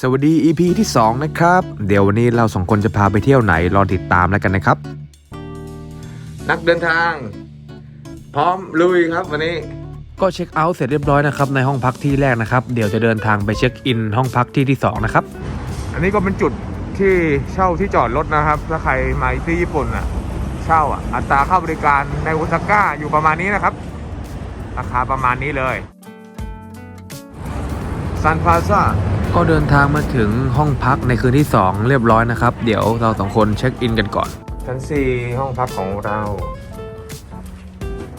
สวัสดี EP ที่ 2 นะครับ เดี๋ยววันนี้เราสองคนจะพาไปเที่ยวไหน รอติดตามแล้วกันนะครับ นักเดินทาง พร้อมลุยครับวันนี้ ก็เช็คเอาท์เสร็จเรียบร้อยนะครับ ในห้องพักที่แรกนะครับ เดี๋ยวจะเดินทางไปเช็คอินห้องพักที่ที่ 2 นะครับ อันนี้ก็เป็นจุดที่เช่าที่จอดรถนะครับ ถ้าใครมาที่ญี่ปุ่นอะ เช่าอะอัตราเข้าบริการในโอซาก้าอยู่ประมาณนี้นะครับ ราคาประมาณนี้เลยซันพาซา ก็เดินทางมาถึงห้องพักในคืนที่ 2 เรียบร้อยนะครับ เดี๋ยวเราสองคนเช็คอินกันก่อน ชั้น 4 ห้องพักของเรา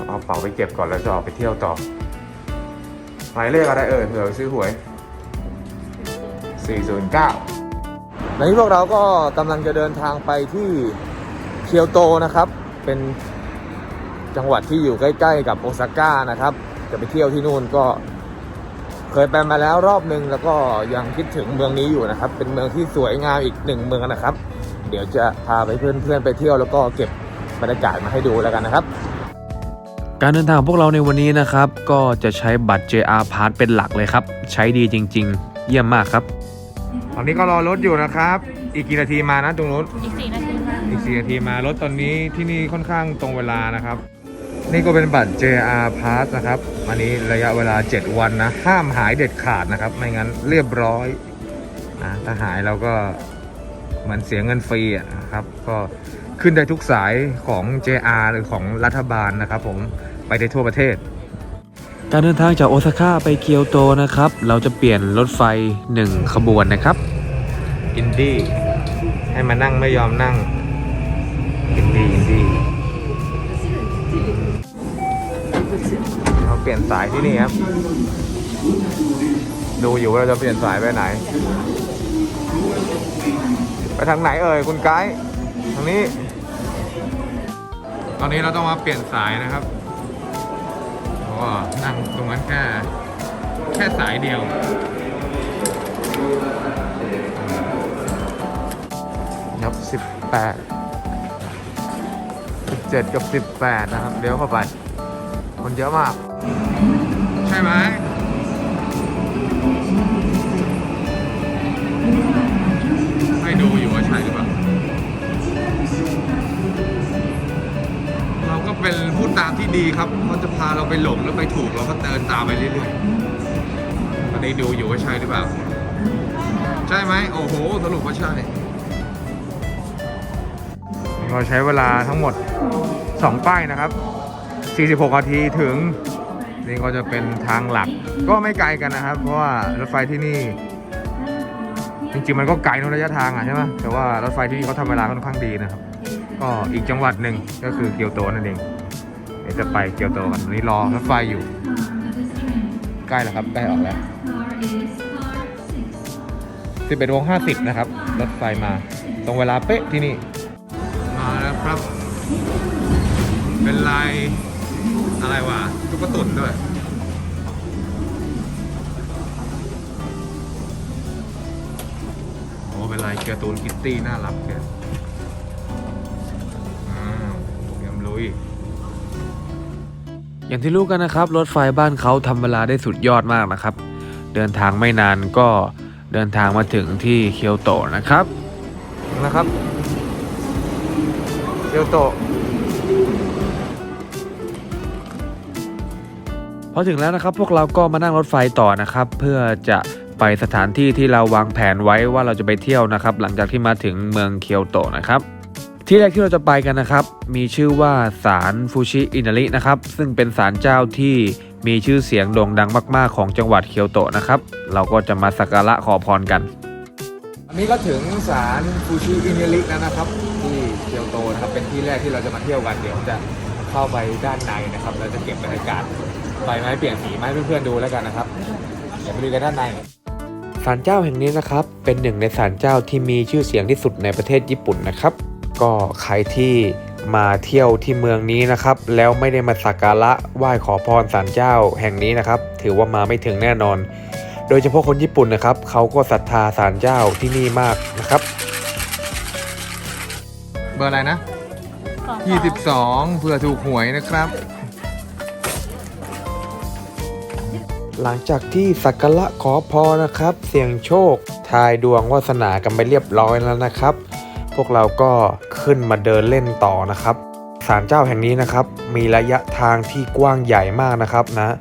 เอาเป๋าไปเก็บก่อนแล้วจะออกไปเที่ยวต่อหมายเลขอะไรเอ่ยเผื่อซื้อหวย 409 ในนี้พวกเราก็กำลังจะเดินทางไปที่เคียวโตนะครับ เป็นจังหวัดที่อยู่ใกล้ ๆ กับโอซาก้านะครับ จะไปเที่ยวที่นู่นก็ เคยไปมาแล้วรอบนึงแล้วก็ยังคิดถึงเมืองนี้อยู่นะครับ เป็นเมืองที่สวยงามอีกหนึ่งเมืองนะครับ เดี๋ยวจะพาไปเพื่อนๆไปเที่ยวแล้วก็เก็บบรรยากาศมาให้ดูแล้วกันนะครับ การเดินทางของพวกเราในวันนี้นะครับ ก็จะใช้บัตร JR Pass เป็นหลักเลยครับ ใช้ดีจริง ๆ เยี่ยมมากครับ ตอนนี้ก็รอรถอยู่นะครับ อีกกี่นาทีมานะตรงนู้นอีกสี่นาทีค่ะอีก4นาทีมารถตอนนี้ที่นี่ค่อนข้างตรงเวลานะครับ นี่ก็เป็นบัตร JR Pass นะครับอันนี้ระยะเวลา 7 วันนะ ห้ามหายเด็ดขาดนะครับ ไม่งั้นเรียบร้อยนะถ้าหายเราก็เหมือนเสียเงินฟรีอะนะครับ ก็ขึ้นได้ทุกสายของ JR หรือของรัฐบาลนะครับผมไปได้ทั่วประเทศ การเดินทางจากโอซาก้าไปเกียวโตนะครับ เราจะเปลี่ยนรถไฟ 1 ขบวนนะครับ อินดี้ให้มานั่งไม่ยอมนั่ง ปลี่ยนสายที่นี่ครับ ดูอยู่ว่าเราจะเปลี่ยนสายไปไหน ไปทางไหนเอ่ยคุณไกด์ทางนี้ ตอนนี้เราต้องมาเปลี่ยนสายนะครับเพราะนั่งตรงนั้นแค่แค่สายเดียวครับสิบแปดสิบเจ็ดกับสิบแปดนะครับเลี้ยวเข้าไป คนเยอะมาก ใช่ไหมให้ดูอยู่ว่าใช่หรือเปล่า เราก็เป็นผู้ตามที่ดีครับเขาจะพาเราไปหลงแล้วไปถูกเราก็เดินตามไปเรื่อยๆตอนนี้ดูอยู่ว่าใช่หรือเปล่า ใช่ไหมโอ้โห สรุปว่าใช่เราใช้เวลาทั้งหมด 2 ป้ายนะครับ 46 นาทีถึง นี่ก็จะเป็นทางหลักก็ไม่ไกลกันนะครับ เพราะว่ารถไฟที่นี่ จริงๆมันก็ไกลในระยะทางอะใช่ไหมแต่ว่ารถไฟที่นี่เขาทำเวลาค่อนข้างดีนะครับ ก็อีกจังหวัดหนึ่งก็คือเกียวโตนั่นเองเดี๋ยวจะไปเกียวโตกันวันนี้รอรถไฟอยู่ ใกล้แล้วครับใกล้ออกแล้ว11โมง50นะครับ รถไฟมาตรงเวลาเป๊ะที่นี่ มาแล้วครับ เป็นลาย อะไรวะตุ๊กตุนด้วยโอ้เป็นลายการ์ตูนคิตตี้น่ารักเกินอ้าวเตรียมลุย อย่างที่รู้กันนะครับ รถไฟบ้านเขาทำเวลาได้สุดยอดมากนะครับ เดินทางไม่นานก็เดินทางมาถึงที่เคียวโตนะครับนะครับเกียวโต อถึงแล้วนะครับพวกเราก็มานั่งรถไฟต่อนะครับ เพื่อจะไปสถานที่ที่เราวางแผนไว้ว่าเราจะไปเที่ยวนะครับ หลังจากที่มาถึงเมืองเคียวโตนะครับ ที่แรกที่เราจะไปกันนะครับ มีชื่อว่าศาลฟูชิอินารินะครับ ซึ่งเป็นศาลเจ้าที่มีชื่อเสียงโด่งดังมากๆ ของจังหวัดเคียวโตนะครับ เราก็จะมาสักการะขอพรกัน อันนี้ก็ถึงศาลฟูชิอินาริแล้วนะครับ ที่เกียวโตนะครับเป็นที่แรกที่เราจะมาเที่ยวกันเดี๋ยวจะเข้าไปด้านในนะครับเราจะเก็บบรรยากาศ ไฟไม้เปลี่ยนสีมาให้เพื่อนๆดูแล้วกันนะครับเดี๋ยวไปดูกันด้านในศาลเจ้าแห่งนี้นะครับ เป็นหนึ่งในศาลเจ้าที่มีชื่อเสียงที่สุดในประเทศญี่ปุ่นนะครับ ก็ใครที่มาเที่ยวที่เมืองนี้นะครับ แล้วไม่ได้มาสักการะไหว้ขอพรศาลเจ้าแห่งนี้นะครับ ถือว่ามาไม่ถึงแน่นอน โดยเฉพาะคนญี่ปุ่นนะครับเขาก็ศรัทธาศาลเจ้าที่นี่มากนะครับ เบอร์อะไรนะ22เพื่อถูกหวยนะครับ หลังจากที่สักการะขอพรนะครับ เสี่ยงโชค ทายดวงวาสนากันไปเรียบร้อยแล้วนะครับ พวกเราก็ขึ้นมาเดินเล่นต่อนะครับศาลเจ้าแห่งนี้นะครับ มีระยะทางที่กว้างใหญ่มากนะครับนะ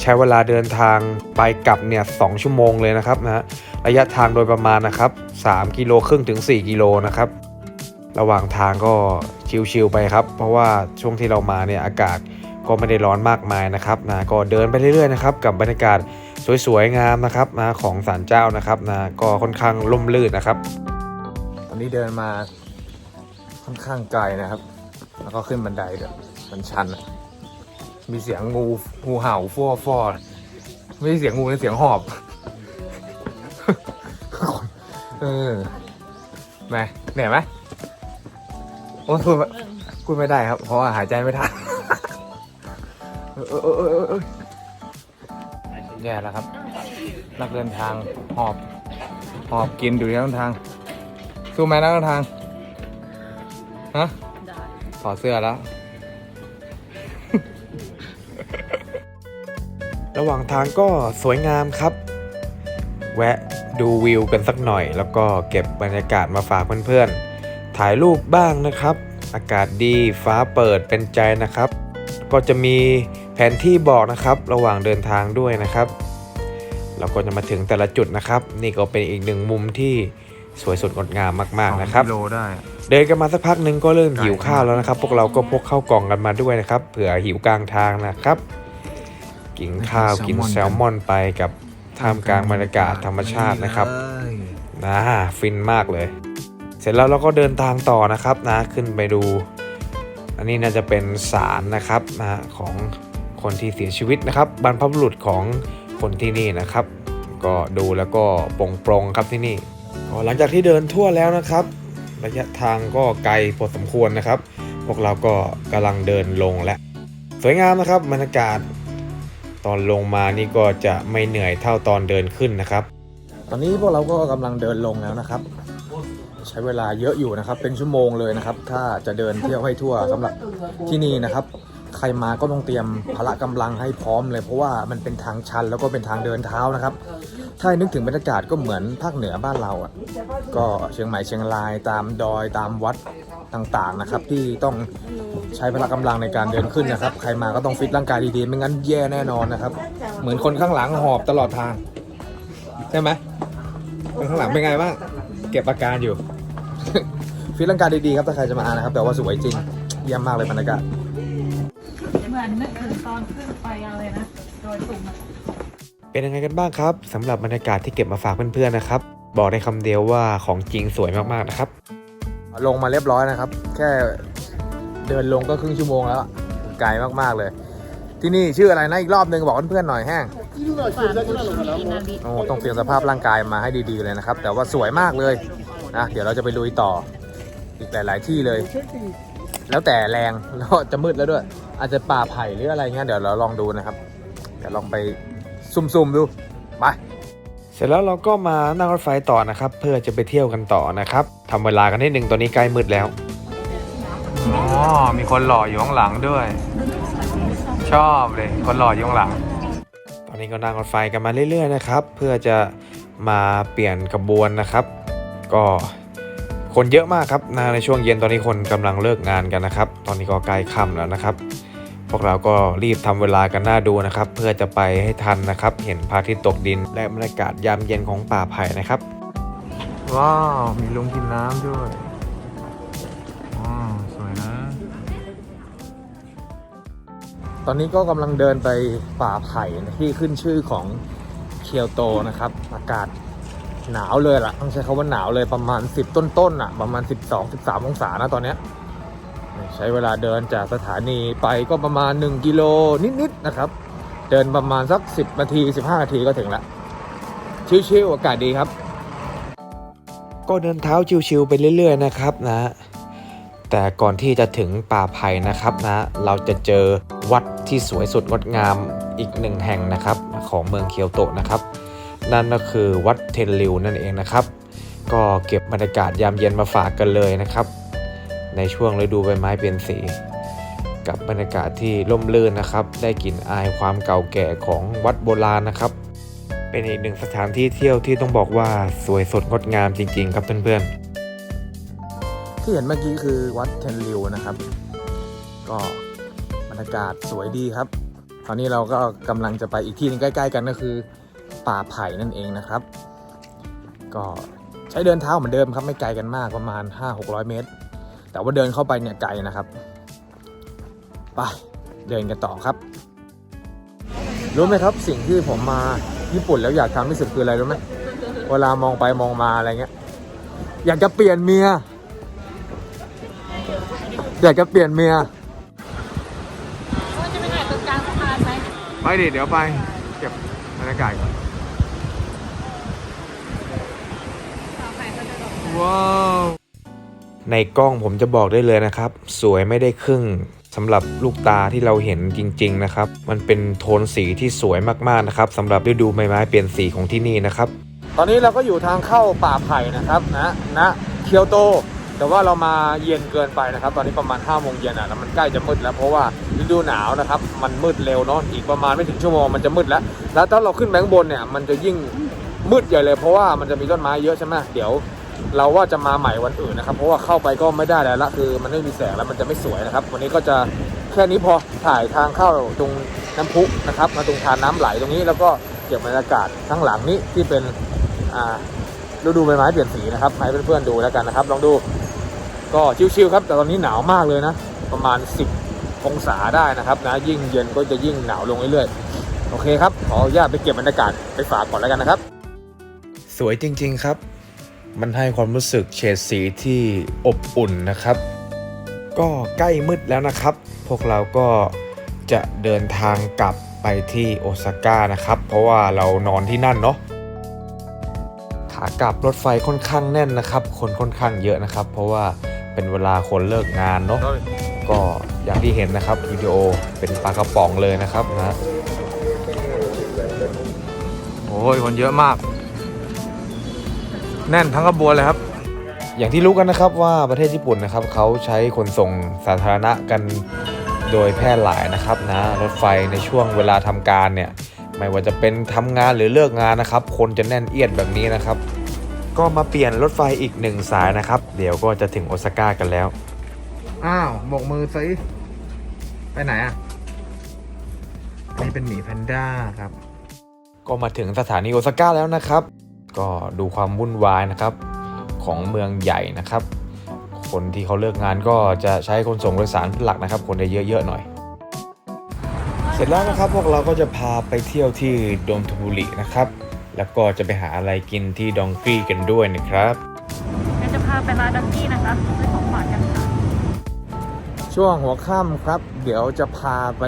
ใช้เวลาเดินทางไปกลับเนี่ยสชั่วโมงเลยนะครับนะระยะทางโดยประมาณนะครับ3กิโลครึ่งถึง 4 กิโลนะครับ ระหว่างทางก็ชิลๆไปครับ เพราะว่าช่วงที่เรามาเนี่ยอากาศ ก็ไม่ได้ร้อนมากมายนะครับนะก็เดินไปเรื่อยๆนะครับกับบรรยากาศสวยๆงามนะครับนะของศาลเจ้านะครับนะก็ค่อนข้างร่มรื่นนะครับ ตอนนี้เดินมาค่อนข้างไกลนะครับ แล้วก็ขึ้นบันไดด้วยมันชัน มีเสียงงูงูเห่าฟั่วฟอไม่ใช่เสียงงูนเสียงหอบเออแหม่เหนื่อยไหมโอ้ยพูดไม่พูดไม่ได้ครับ เพราะว่าหายใจไม่ทัน ออเออเออเออแย่แล้วครับ นักเดินทางหอบ หอบกินอยู่ทั้งทาง สู้ไหมนักเดินทาง ฮะถอดเสื้อแล้ว ระหว่างทางก็สวยงามครับ แวะดูวิวกันสักหน่อย แล้วก็เก็บบรรยากาศมาฝากเพื่อนๆ ถ่ายรูปบ้างนะครับ อากาศดีฟ้าเปิดเป็นใจนะครับ ก็จะมี แผนที่บอกนะครับระหว่างเดินทางด้วยนะครับ เราก็จะมาถึงแต่ละจุดนะครับ นี่ก็เป็นอีกหนึ่งมุมที่สวยสดงดงามมากๆนะครับกิโลได้ เดินกันมาสักพักหนึ่งก็เริ่มไกลหิวข้าวแล้วนะครับ พวกเราก็พกข้าวกล่องกันมาด้วยนะครับเผื่อหิวกลางทางนะครับ กินข้าวกินแซลมอนไปกับท่ามกลางบรรยากาศธรรมชาตินะครับนะฟินมากเลย เสร็จแล้วเราก็เดินทางต่อนะครับนะขึ้นไปดู อันนี้น่าจะเป็นศาลนะครับนะของ คนที่เสียชีวิตนะครับบรรพบุรุษของคนที่นี่นะครับ ก็ดูแล้วก็โปร่งครับที่นี่หลังจากที่เดินทั่วแล้วนะครับ ระยะทางก็ไกลพอสมควรนะครับ พวกเราก็กำลังเดินลงแล้วสวยงามนะครับบรรยากาศ ตอนลงมานี่ก็จะไม่เหนื่อยเท่าตอนเดินขึ้นนะครับ ตอนนี้พวกเราก็กำลังเดินลงแล้วนะครับ ใช้เวลาเยอะอยู่นะครับ เป็นชั่วโมงเลยนะครับ ถ้าจะเดินเที่ยวให้ทั่วสำหรับที่นี่นะครับ ใครมาก็ต้องเตรียมพละกำลังให้พร้อมเลยเพราะว่ามันเป็นทางชันแล้วก็เป็นทางเดินเท้านะครับ ถ้าให้นึกถึงบรรยากาศก็เหมือนภาคเหนือบ้านเราอะก็เชียงใหม่เชียงรายตามดอยตามวัดต่างๆนะครับ ที่ต้องใช้พละกำลังในการเดินขึ้นนะครับ ใครมาก็ต้องฟิตร่างกายดีๆ ไม่งั้นแย่แน่นอนนะครับ เหมือนคนข้างหลังหอบตลอดทาง ใช่ไหมคนข้างหลังเป็นไงบ้างเก็บอาการอยู่ฟิตร่างกายดีๆครับถ้าใครจะมานะครับ แต่ว่าสวยจริงเยี่ยมมากเลยบรรยากาศ ขึ้นไปอะไรนะโดยตุ่มอะเป็นยังไงกันบ้างครับสำหรับบรรยากาศที่เก็บมาฝากเพื่อนๆนะครับ บอกได้คำเดียวว่าของจริงสวยมากๆนะครับ ลงมาเรียบร้อยนะครับ แค่เดินลงก็ครึ่งชั่วโมงแล้วอะไกลมากๆเลย ที่นี่ชื่ออะไรนะอีกรอบหนึ่งบอกเพื่อนๆหน่อยแห้งฝากกุชิอินาริโอ้ต้องเตรียมสภาพร่างกายมาให้ดีๆเลยนะครับ แต่ว่าสวยมากเลยนะเดี๋ยวเราจะไปลุยต่ออีกหลาย ๆ ที่เลย แล้วแต่แรงแล้วจะมืดแล้วด้วย อาจจะป่าไผ่หรืออะไรเงี้ยเดี๋ยวเราลองดูนะครับเดี๋ยวลองไปซุ่มๆดูไปเสร็จแล้วเราก็มานั่งรถไฟต่อนะครับ เพื่อจะไปเที่ยวกันต่อนะครับทำเวลากันนิดนึงตอนนี้ใกล้มืดแล้วอ๋อมีคนหล่ออยู่ข้างหลังด้วย ชอบเลยคนหล่ออยู่ข้างหลัง ตอนนี้ก็นั่งรถไฟกันมาเรื่อยๆนะครับ เพื่อจะมาเปลี่ยนขบวนนะครับ ก็คนเยอะมากครับนะในช่วงเย็นตอนนี้คนกำลังเลิกงานกันนะครับ ตอนนี้ก็ใกล้ค่ำแล้วนะครับ พวกเราก็รีบทำเวลากันหน้าดูนะครับ เพื่อจะไปให้ทันนะครับ เห็นพระอาทิตย์ตกดิน และบรรยากาศยามเย็นของป่าไผ่นะครับ ว้าว มีลุงกินน้ำด้วยว้าวสวยนะ ตอนนี้ก็กำลังเดินไปป่าไผ่ที่ขึ้นชื่อของเคียวโตนะครับ อากาศหนาวเลยล่ะ ต้องใช้คาว่าหนาวเลยประมาณ 10 ต้นๆอะ ประมาณ 12 13 องศานะตอนเนี้ย ใช้เวลาเดินจากสถานีไปก็ประมาณ 1 กิโลนิดๆนะครับ เดินประมาณสัก 10 นาที 15 นาทีก็ถึงแล้วชิวๆอากาศดีครับ ก็เดินเท้าชิวๆไปเรื่อย ๆ นะครับนะ แต่ก่อนที่จะถึงป่าไผ่นะครับนะ เราจะเจอวัดที่สวยสุดงดงามอีกหนึ่งแห่งนะครับ ของเมืองเคียวโตนะครับ นั่นก็คือวัดเทนริวนั่นเองนะครับ ก็เก็บบรรยากาศยามเย็นมาฝากกันเลยนะครับ ในช่วงฤดูใบไม้เปลี่ยนสี กับบรรยากาศที่ร่มรื่นนะครับ ได้กลิ่นอายความเก่าแก่ของวัดโบราณนะครับ เป็นอีกหนึ่งสถานที่เที่ยวที่ต้องบอกว่าสวยสดงดงามจริง ๆ ครับเพื่อนๆที่เห็นเมื่อกี้คือวัดเทนริวนะครับ ก็บรรยากาศสวยดีครับตอนนี้เราก็กำลังจะไปอีกที่หนึงใกล้ ๆ กันก็คือ ป่าไผ่นั่นเองนะครับ ก็ใช้เดินเท้าเหมือนเดิมครับไม่ไกลกันมากประมาณ 5-600 เมตร แต่ว่าเดินเข้าไปเนี่ยไกลนะครับไปเดินกันต่อครับ รู้ไหมครับสิ่งที่ผมมาญี่ปุ่นแล้วอยากทำที่สุดคืออะไรรู้ไหมเวลามองไปมองมาอะไรเงี้ย อยากจะเปลี่ยนเมีย อยากจะเปลี่ยนเมียก็จะไปถ่ายตรงกลางสะพานไหมไปดิเดี๋ยวไปเก็บบรรยากาศก่อนเอาถ่ายก็จะลงว้าว ในกล้องผมจะบอกได้เลยนะครับ สวยไม่ได้ครึ่งสำหรับลูกตาที่เราเห็นจริง ๆ นะครับ มันเป็นโทนสีที่สวยมากๆนะครับสำหรับฤดูใบไม้เปลี่ยนสีของที่นี่นะครับ ตอนนี้เราก็อยู่ทางเข้าป่าไผ่นะครับนะนะเคียวโต แต่ว่าเรามาเย็นเกินไปนะครับ ตอนนี้ประมาณ5้าโมงเย็นอะแล้วมันใกล้จะมืดแล้วเพราะว่าฤดูหนาวนะครับ มันมืดเร็วเนาะอีกประมาณไม่ถึงชั่วโมงมันจะมืดแล้ว แล้วถ้าเราขึ้นแบงบนเนี่ยมันจะยิ่งมืดใหญ่เลยเพราะว่ามันจะมีต้นไม้เยอะใช่ไหมเดี๋ยว เราว่าจะมาใหม่วันอื่นนะครับ เพราะว่าเข้าไปก็ไม่ได้แล้วละคือ มันไม่มีแสงแล้วมันจะไม่สวยนะครับ วันนี้ก็จะแค่นี้พอถ่ายทางเข้าตรงน้ำพุนะครับ มาตรงทานน้ำไหลตรงนี้ แล้วก็เก็บบรรยากาศทั้งหลังนี้ที่เป็นอ่าฤดูใบไม้เปลี่ยนสีนะครับให้เพื่อนๆดูแล้วกันนะครับ ลองดู ก็ชิวๆครับ แต่ตอนนี้หนาวมากเลยนะ ประมาณ 10 องศาได้นะครับนะยิ่งเย็นก็จะยิ่งหนาวลงเรื่อยๆโอเคครับขออนุญาตไปเก็บบรรยากาศไปฝากก่อนแล้วกันนะครับ สวยจริง ๆ ครับ มันให้ความรู้สึกเฉดสีที่อบอุ่นนะครับ ก็ใกล้มืดแล้วนะครับ พวกเราก็จะเดินทางกลับไปที่โอซาก้านะครับ เพราะว่าเรานอนที่นั่นเนาะขากลับรถไฟค่อนข้างแน่นนะครับ คนค่อนข้างเยอะนะครับ เพราะว่าเป็นเวลาคนเลิกงานเนาะก็อย่างที่เห็นนะครับวิดีโอเป็นปลากระป๋องเลยนะครับนะโอ้ยคนเยอะมาก แน่นทั้งขบวนเลยครับ อย่างที่รู้กันนะครับว่าประเทศญี่ปุ่นนะครับเขาใช้ขนส่งสาธารณะกันโดยแพร่หลายนะครับนะรถไฟในช่วงเวลาทำการเนี่ยไม่ว่าจะเป็นทำงานหรือเลิกงานนะครับ คนจะแน่นเอียดแบบนี้นะครับ ก็มาเปลี่ยนรถไฟอีกหนึ่งสายนะครับ เดี๋ยวก็จะถึงโอซาก้ากันแล้ว อ้าวโบกมือซิไปไหนอะนี่เป็นหมีแพนด้าครับ ก็มาถึงสถานีโอซาก้าแล้วนะครับ ก็ดูความวุ่นวายนะครับของเมืองใหญ่นะครับ คนที่เขาเลิกงานก็จะใช้ขนส่งโดยสารเป็นหลักนะครับ คนจะเยอะๆหน่อย เสร็จแล้วนะครับพวกเราก็จะพาไปเที่ยวที่โดมทูบุรินะครับ แล้วก็จะไปหาอะไรกินที่ดองกี้กันด้วยนะครับเดี๋ยวจะพาไปร้านดักกี้นะคะซื้อของฝากกันค่ะช่วงหัวค่ำครับ เดี๋ยวจะพาไป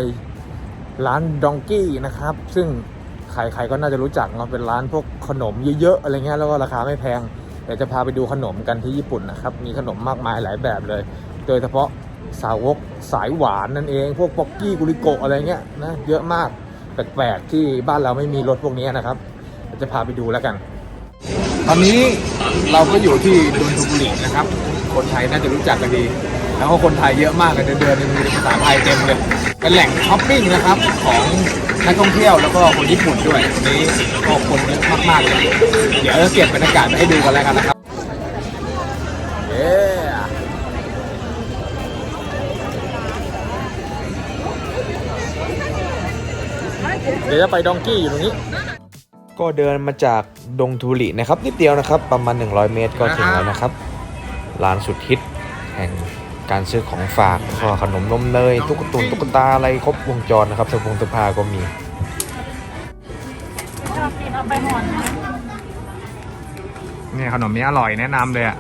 ร้านดองกี้นะครับ ซึ่ง ใครๆก็น่าจะรู้จักเนาะเป็นร้านพวกขนมเยอะๆอะไรเงี้ยแล้วก็ราคาไม่แพงเดี๋ยวจะพาไปดูขนมกันที่ญี่ปุ่นนะครับมีขนมมากมายหลายแบบเลย โดยเฉพาะสาวกสายหวานนั่นเอง พวกป๊อกกี้กุลิโกะอะไรเงี้ยนะเยอะมากแปลกๆที่บ้านเราไม่มีรสพวกนี้นะครับเดี๋ยวจะพาไปดูแล้วกัน ตอนนี้เราก็อยู่ที่ดนทุบุรีนะครับ คนไทยน่าจะรู้จักกันดี แล้วก็คนไทยเยอะมากเลยเดินๆมีภาษาไทยเต็มเลย เป็นแหล่งช้อปปิ้งนะครับของนักท่องเที่ยวแล้วก็คนญี่ปุ่นด้วยวันนี้ก็คนเยอะมากๆเลยเดี๋ยวจะเก็บบรรยากาศมาให้ดูกันแล้วกันนะครับเย้เดี๋ยวจะไปดองกี้อยู่ตรงนี้ ก็เดินมาจากดงทูบุรินะครับ นิดเดียวนะครับ ประมาณ 100 เมตรก็ถึงแล้วนะครับร้านสุดฮิตแห่ง การซื้อของฝากก็ขนมนมเนยตุ๊กตุนตุ๊กตาอะไรครบวงจรนะครับเสื้อผงเสื้อผ้าก็มีชอบกินเอาไปห่อนนะเนี่ยขนมนี้อร่อยแนะนำเลยอะ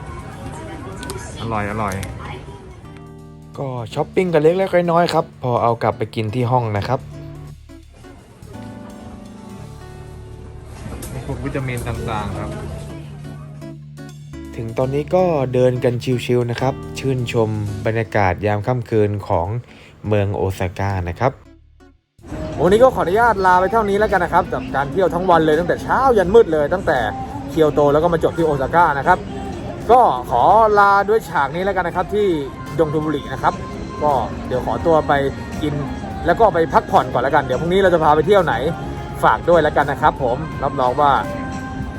อร่อยอร่อยก็ช้อปปิ้งกันเล็กๆน้อยๆครับ พอเอากลับไปกินที่ห้องนะครับพวกวิตามินต่างๆครับ ถึงตอนนี้ก็เดินกันชิวๆนะครับ ชื่นชมบรรยากาศยามค่ำคืนของเมืองโอซาก้านะครับ วันนี้ก็ขออนุญาตลาไปเท่านี้แล้วกันนะครับกับการเที่ยวทั้งวันเลยตั้งแต่เช้ายันมืดเลย ตั้งแต่เคียวโตแล้วก็มาจบที่โอซาก้านะครับ ก็ขอลาด้วยฉากนี้แล้วกันนะครับ ที่ดงทูบุรีนะครับ ก็เดี๋ยวขอตัวไปกินแล้วก็ไปพักผ่อนก่อนแล้วกัน เดี๋ยวพรุ่งนี้เราจะพาไปเที่ยวไหนฝากด้วยแล้วกันนะครับ ผมรับรองว่า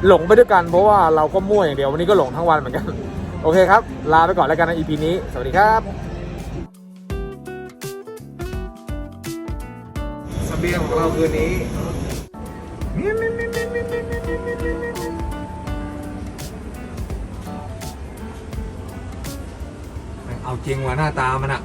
หลงไปด้วยกันเพราะว่าเราก็มั่วอย่างเดียววันนี้ก็หลงทั้งวันเหมือนกัน โอเคครับ ลาไปก่อนแล้วกันใน EP นี้ สวัสดีครับสเบียงของเราคืนนี้เอาจริงว่ะหน้าตามันอะ